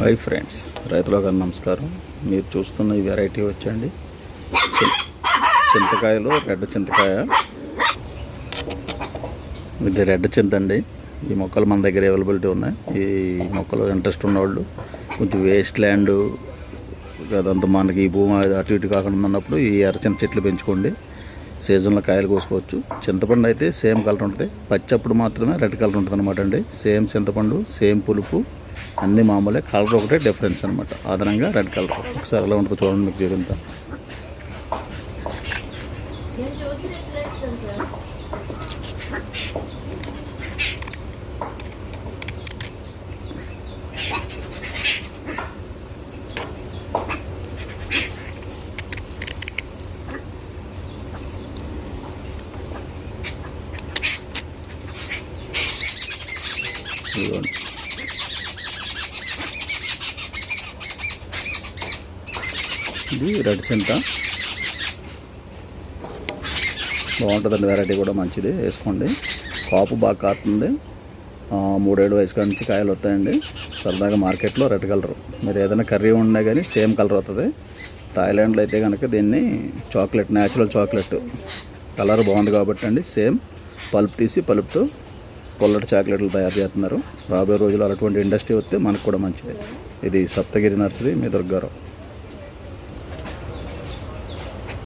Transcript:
Hi friends రైతులకు నమస్కారం. మీరు చూస్తున్న ఈ వెరైటీ వచ్చండి చి- చింతకాయలు రెడ్ చింతకాయ. ఇది రెడ్ చింత అండి. ఈ మొక్కలు మన దగ్గర అవైలబిలిటీ ఉన్నాయి. ఈ మొక్కలు ఇంట్రెస్ట్ ఉన్నవాళ్ళు కొంచెం వేస్ట్ ల్యాండ్ అదంతా మనకి ఈ భూమి అది అటు ఇటు కాకుండా ఉన్నప్పుడు ఈ ఎర్రచింత చెట్లు పెంచుకోండి. సీజన్లో కాయలు కోసుకోవచ్చు. చింతపండు అయితే సేమ్ కలర్ ఉంటుంది. పచ్చప్పుడు మాత్రమే రెడ్ కలర్ ఉంటుంది అనమాట అండి. సేమ్ చింతపండు సేమ్ పులుపు అన్ని మామూలే. కలర్ ఒకటే డిఫరెన్స్ అనమాట అదనంగా రెడ్ కలర్. ఒకసారి ఎలా ఉంటుందో చూడండి మీకు చూపింతా ఇదిగోండి. ఇది రెడ్ చింత బాగుంటుందండి వెరైటీ కూడా మంచిది. వేసుకోండి. కాపు బాగా కాస్తుంది మూడేడు వయసు కాడ నుంచి కాయలు వస్తాయండి. సరదాగా మార్కెట్లో రెడ్ కలర్. మీరు ఏదైనా కర్రీ ఉన్నా కానీ సేమ్ కలర్ అవుతుంది థాయిలాండ్లో అయితే కనుక దీన్ని చాక్లెట్ న్యాచురల్ చాక్లెట్. కలర్ బాగుంది కాబట్టి అండి సేమ్. పలుపు తీసి పలుపుతో పొల్లటి చాక్లెట్లు తయారు చేస్తున్నారు. రాబోయే రోజుల్లో అటువంటి ఇండస్ట్రీ వస్తే మనకు కూడా మంచిది. ఇది సప్తగిరి నర్సరీ మీ దుర్గారావు.